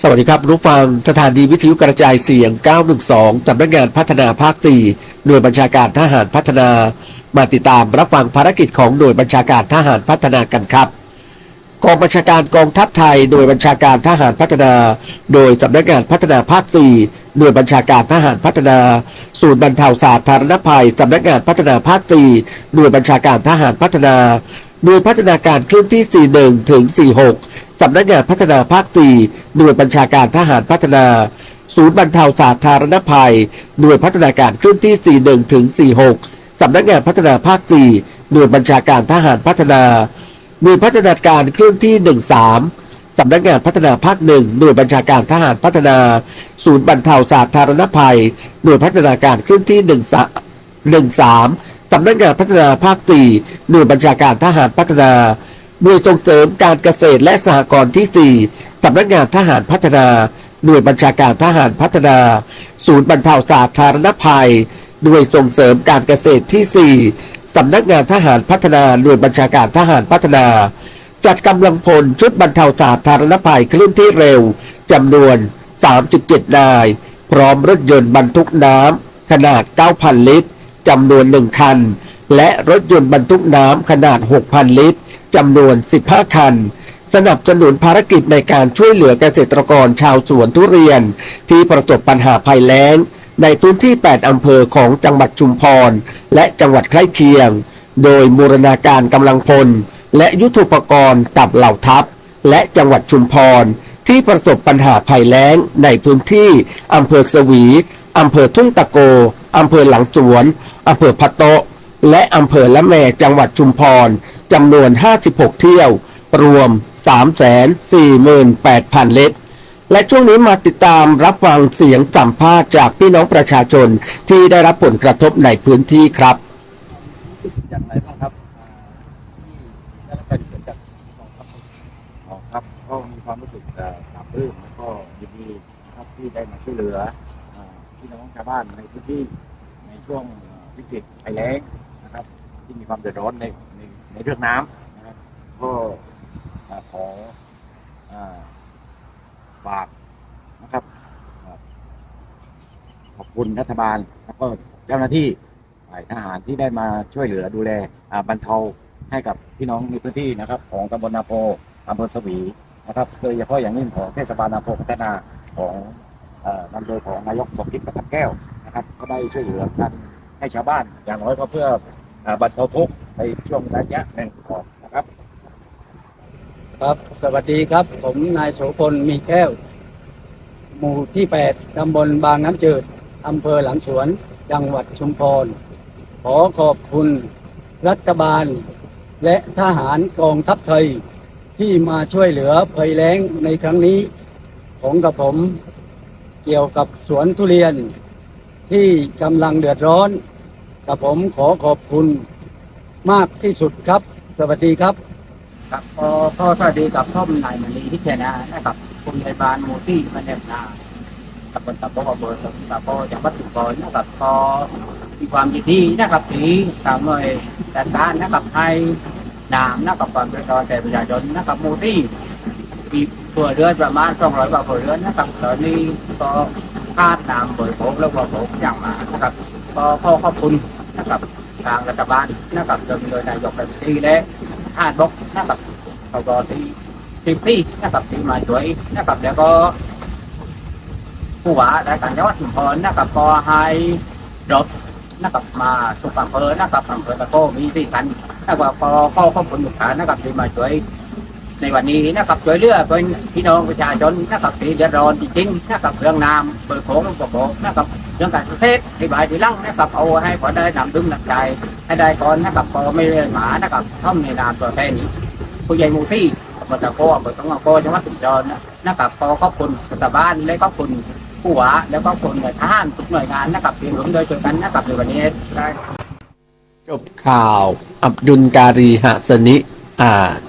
สวัสดีครับรู้ฟังสถานีวิทยุกระจายเสียง 912 สำนักงานพัฒนาภาค 4 หน่วยบัญชาการทหารพัฒนา มาติดตามรับฟังภารกิจของหน่วยบัญชาการทหารพัฒนากันครับ กองบัญชาการกองทัพไทยหน่วยบัญชาการทหารพัฒนา โดยสำนักงานพัฒนาภาค 4 หน่วยบัญชาการทหารพัฒนา ศูนย์บรรเทาสาธารณภัยสำนักงานพัฒนาภาค 4 หน่วยบัญชาการทหารพัฒนา หน่วยพัฒนาการเคลื่อนที่ 41 ถึง 46 สำนักงานพัฒนาภาค 4 หน่วยบัญชาการทหารพัฒนา ศูนย์บรรเทาสาธารณภัย หน่วยพัฒนาการเคลื่อนที่ 41 ถึง 46 สำนักงานพัฒนาภาค 4 หน่วยบัญชาการทหารพัฒนา หน่วยพัฒนาการเคลื่อนที่ 13สำนักงานพัฒนาภาคหนึ่งหน่วยบัญชาการทหารพัฒนา ศูนย์บรรเทาสาธารณภัย หน่วยพัฒนาการเคลื่อนที่1 13ส สำนักงานพัฒนาภาค4หน่วยบัญชาการทหารพัฒนาหน่วยส่งเสริมการเกษตรและสหกรณ์ที่ 4 สำนักงานทหารพัฒนา หน่วยบัญชาการทหารพัฒนา ศูนย์บรรเทาสาธารณภัย หน่วยส่งเสริมการเกษตรที่ 4 สำนักงานทหารพัฒนา หน่วยบัญชาการทหารพัฒนา จัดกำลังพลชุดบรรเทาสาธารณภัยเคลื่อนที่เร็วจำนวน 37 นาย พร้อมรถยนต์บรรทุกน้ำขนาด 9,000 ลิตร จำนวน 1 คัน และรถยนต์บรรทุกน้ำขนาด 6,000 ลิตรจำนวน 15 คัน สนับสนุนภารกิจในการช่วยเหลือเกษตรกรชาวสวนทุเรียน ที่ประสบปัญหาภัยแล้ง ในพื้นที่ 8 อำเภอของจังหวัดชุมพร และจังหวัดใกล้เคียง โดยบูรณาการกำลังพล และยุทโธปกรณ์กับเหล่าทัพ และจังหวัดชุมพร ที่ประสบปัญหาภัยแล้งในพื้นที่อำเภอสวีอำเภอทุ่งตะโก อำเภอหลังสวนอำเภอพะโตะ และอำเภอละแมจังหวัดชุมพรจำนวน 56 เที่ยว รวม 348,000 เล็ตและช่วงนี้มาติดตามรับฟังเสียงสัมภาษณ์จากพี่น้องประชาชนที่ได้รับผลกระทบในพื้นที่ครับอย่างไรบ้างครับอ่าที่ได้รับการช่วยจากกองทัพอ๋อครับก็มีความรู้สึกเอ่อปลาบปลื้มแล้วก็ยินดีนะครับที่ได้มาช่วยเหลืออ่าพี่น้องชาวบ้านในพื้นที่ใน ช่วงวิกฤตภัยแล้งนะครับ ที่มีความเดือดร้อนในในในเรื่องน้ำนะครับก็ขออ่าฝากนะครับขอบคุณรัฐบาลแล้วก็เจ้าหน้าที่ฝ่ายทหารที่ได้มาช่วยเหลือดูแลบรรเทาให้กับพี่น้องในพื้นที่นะครับ ของตำบลนาโพอำเภอสวีนะครับโดยเฉพาะอย่างยิ่งของเทศบาลอำเภอพัฒนาของนำโดยของนายกสมคิดประทับแก้ว นะครับ ก็ได้ช่วยเหลือกันให้ชาวบ้าน อย่างน้อยก็เพื่ออบรรเทาทุกข์ในช่วงระยะหนึ่งก่อนนะครับ ครับ สวัสดีครับ ผมนายโสพลมีแก้ว หมู่ที่ 8 ตำบลบางน้ำจืด อำเภอหลังสวน จังหวัดชุมพร ขอขอบคุณรัฐบาล และทหารกองทัพไทย ที่มาช่วยเหลือภัยแล้งในครั้งนี้ ของกับผมเกี่ยวกับสวนทุเรียน ที่กำลังเดือดร้อนกับผมขอขอบคุณมากที่สุดครับ สวัสดีครับ ครับก็ก็สวัสดีกับพ่อมนายมณีที่เชนะนะครับคุณในบานหมูที่มันเนบนาตำบลตะโพอำเภอสมุทรสาครจังหวัดสุพรรณนะครับก็มีความยินดีนะครับที่ทางหน่วยจัดการนะครับให้นามนะครับความเดือดร้อนแต่ประชาชนนะครับหมูที่มีเผื่อเรือนประมาณสองร้อยกว่าเผื่อเรือนนะครับตอนนี้ก็ คาดนามเปิดโผล่แล้วก็ผล่อย่างมานะครับก็ขอขอบคุณนะครับทางรัฐบาลนะครับโดยนายกรัฐมนตรีและท่านบกนะครับเขาก็ที่ที่พี่นะครับที่มาช่วยนะครับแล้วก็ผู้ว่าราชการจังหวัดชุมพรนะครับก็ให้รถนะครับมาสุกอำเภอนะครับอำเภอตะโกมีสี่คันนะครับก็ก็ขอบคุณทุกท่านนะครับที่มาช่วย ในวันนี้นะครับช่วยเหลือเป็นพี่น้องประชาชนนะครับที่เดือดร้อนจริงๆนะครับเรื่องน้ำเปิดโขงกระโปงนะครับเรื่องการเกษตรที่บายที่ลังนะครับเอาให้พอได้นำดึงหนักใจให้ได้ก่อนนะครับก็ไม่ได้หมานะครับท่อมในนามตัวแทนนี้ ผู้ใหญ่หมู่ที่บตะโกอำเภอต้องโกจังหวัดสุพรนะครับก็ขอบคุณรัฐบาลและขอบคุณผู้ว่าแล้วก็ขอบคุณทหารทุกหน่วยงานนะครับที่ร่วมโดวยช่วยกันนะครับในวันนี้จบข่าว อับดุลการีหะสนิอ่าน